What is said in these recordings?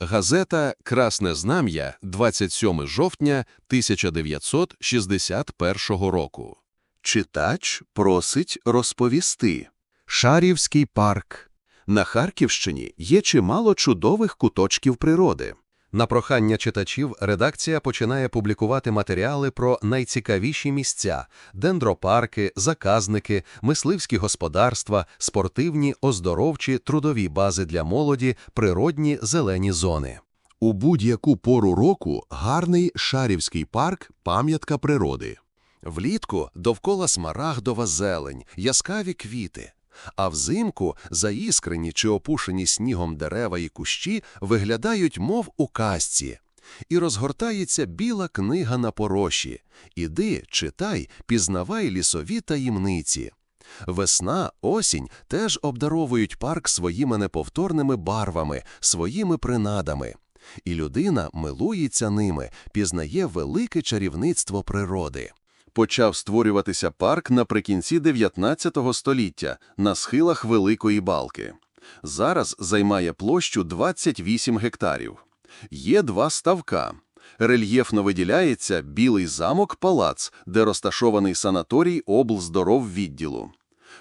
Газета Красне Знам'я 27 жовтня 1961 року. Читач просить розповісти. Шарівський парк. На Харківщині є чимало чудових куточків природи. На прохання читачів редакція починає публікувати матеріали про найцікавіші місця: дендропарки, заказники, мисливські господарства, спортивні, оздоровчі, трудові бази для молоді, природні зелені зони. У будь-яку пору року гарний Шарівський парк – пам'ятка природи. Влітку довкола смарагдова зелень, яскраві квіти. А взимку заіскрені чи опушені снігом дерева і кущі виглядають, мов у казці. І розгортається біла книга на пороші. Іди, читай, пізнавай лісові таємниці. Весна, осінь теж обдаровують парк своїми неповторними барвами, своїми принадами. І людина милується ними, пізнає велике чарівництво природи. Почав створюватися парк наприкінці 19 століття на схилах Великої Балки. Зараз займає площу 28 гектарів. Є два ставка. Рельєфно виділяється білий замок-палац, де розташований санаторій облздороввідділу.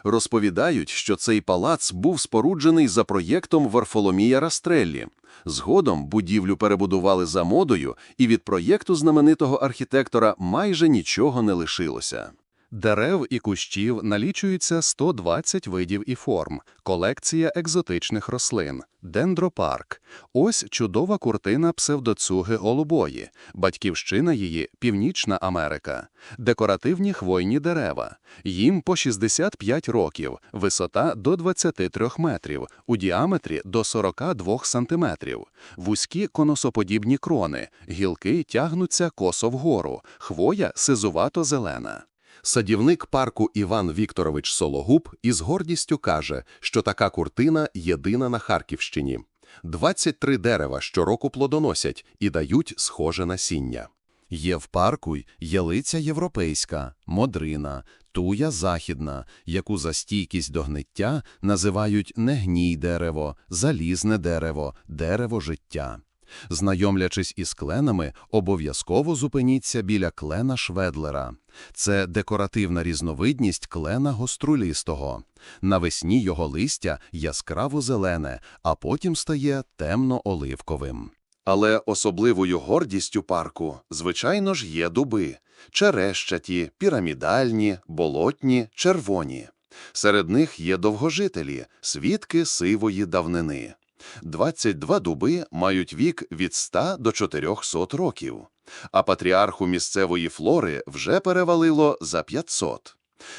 Розповідають, що цей палац був споруджений за проєктом Варфоломія Растреллі. Згодом будівлю перебудували за модою, і від проєкту знаменитого архітектора майже нічого не лишилося. Дерев і кущів налічується 120 видів і форм, колекція екзотичних рослин, дендропарк. Ось чудова куртина псевдоцуги голубої, батьківщина її Північна Америка, декоративні хвойні дерева. Їм по 65 років, висота до 23 метрів, у діаметрі до 42 сантиметрів, вузькі коносоподібні крони, гілки тягнуться косо вгору, хвоя сизувато-зелена. Садівник парку Іван Вікторович Сологуб із гордістю каже, що така куртина єдина на Харківщині. 23 дерева щороку плодоносять і дають схоже насіння. Є в парку ялиця європейська, модрина, туя західна, яку за стійкість до гниття називають не гній дерево, залізне дерево, дерево життя. Знайомлячись із кленами, обов'язково зупиніться біля клена Шведлера. Це декоративна різновидність клена гострулістого. Навесні його листя яскраво зелене, а потім стає темно-оливковим. Але особливою гордістю парку, звичайно ж, є дуби черещаті, пірамідальні, болотні, червоні. Серед них є довгожителі, свідки сивої давнини. 22 дуби мають вік від 100 до 400 років, а патріарху місцевої флори вже перевалило за 500.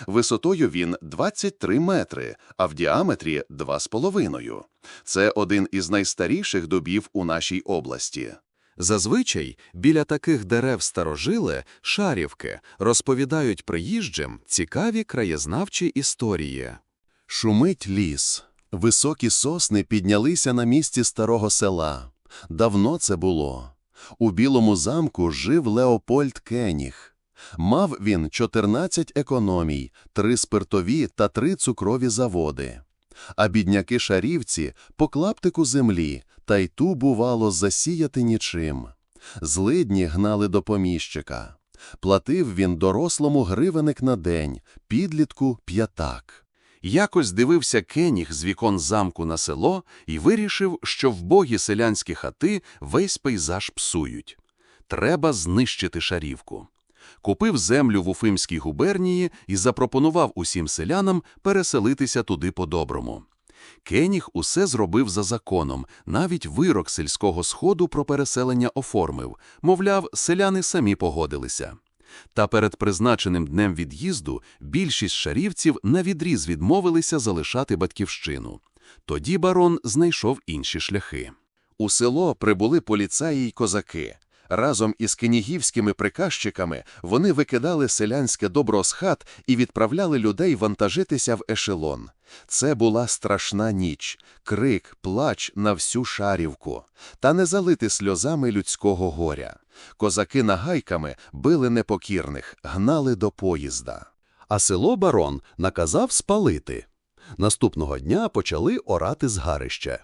Висотою він 23 метри, а в діаметрі 2,5. Це один із найстаріших дубів у нашій області. Зазвичай біля таких дерев старожили, шарівки, розповідають приїжджим цікаві краєзнавчі історії. Шумить ліс. Високі сосни піднялися на місці старого села. Давно це було. У Білому замку жив Леопольд Кеніг. Мав він 14 економій, три спиртові та три цукрові заводи. А бідняки шарівці по клаптику землі, та й ту, бувало, засіяти нічим. Злидні гнали до поміщика. Платив він дорослому гривеник на день, підлітку п'ятак. Якось дивився Кеніг з вікон замку на село і вирішив, що вбогі селянські хати весь пейзаж псують. Треба знищити шарівку. Купив землю в Уфимській губернії і запропонував усім селянам переселитися туди по-доброму. Кеніг усе зробив за законом, навіть вирок сільського сходу про переселення оформив, мовляв, селяни самі погодилися. Та перед призначеним днем від'їзду більшість шарівців навідріз відмовилися залишати батьківщину. Тоді барон знайшов інші шляхи. У село прибули поліцаї й козаки. Разом із кенігівськими приказчиками вони викидали селянське добро з хат і відправляли людей вантажитися в ешелон. Це була страшна ніч, крик, плач на всю шарівку, та не залити сльозами людського горя. Козаки нагайками били непокірних, гнали до поїзда. А село барон наказав спалити. Наступного дня почали орати згарище.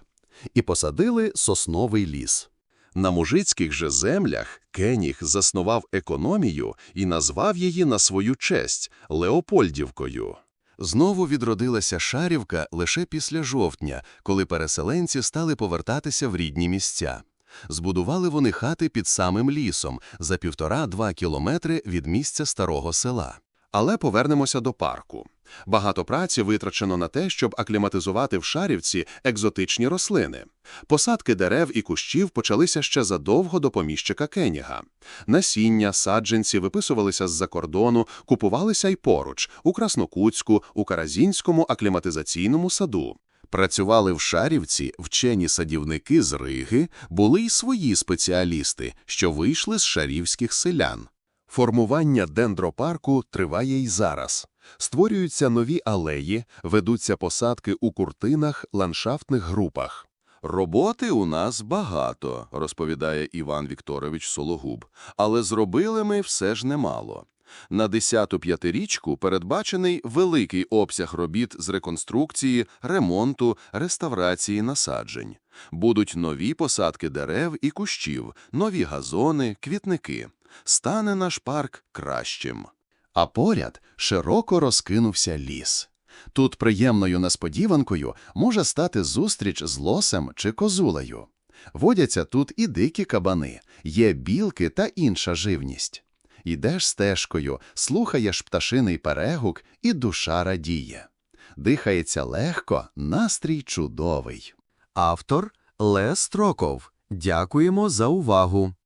і посадили сосновий ліс. На мужицьких же землях Кеніг заснував економію і назвав її на свою честь Леопольдівкою. Знову відродилася Шарівка лише після жовтня, коли переселенці стали повертатися в рідні місця. Збудували вони хати під самим лісом за півтора-два кілометри від місця старого села. Але повернемося до парку. Багато праці витрачено на те, щоб акліматизувати в Шарівці екзотичні рослини. Посадки дерев і кущів почалися ще задовго до поміщика Кеніга. Насіння, саджанці виписувалися з-за кордону, купувалися й поруч, у Краснокутську, у Каразінському акліматизаційному саду. Працювали в Шарівці вчені садівники з Риги, були й свої спеціалісти, що вийшли з шарівських селян. Формування дендропарку триває й зараз. Створюються нові алеї, ведуться посадки у куртинах, ландшафтних групах. Роботи у нас багато, розповідає Іван Вікторович Сологуб, але зробили ми все ж немало. На 10-ту п'ятирічку передбачений великий обсяг робіт з реконструкції, ремонту, реставрації насаджень. Будуть нові посадки дерев і кущів, нові газони, квітники. Стане наш парк кращим. А поряд широко розкинувся ліс. Тут приємною несподіванкою може стати зустріч з лосем чи козулею. Водяться тут і дикі кабани, є білки та інша живність. Ідеш стежкою, слухаєш пташиний перегук, і душа радіє. Дихається легко, настрій чудовий. Автор Лес Строков. Дякуємо за увагу.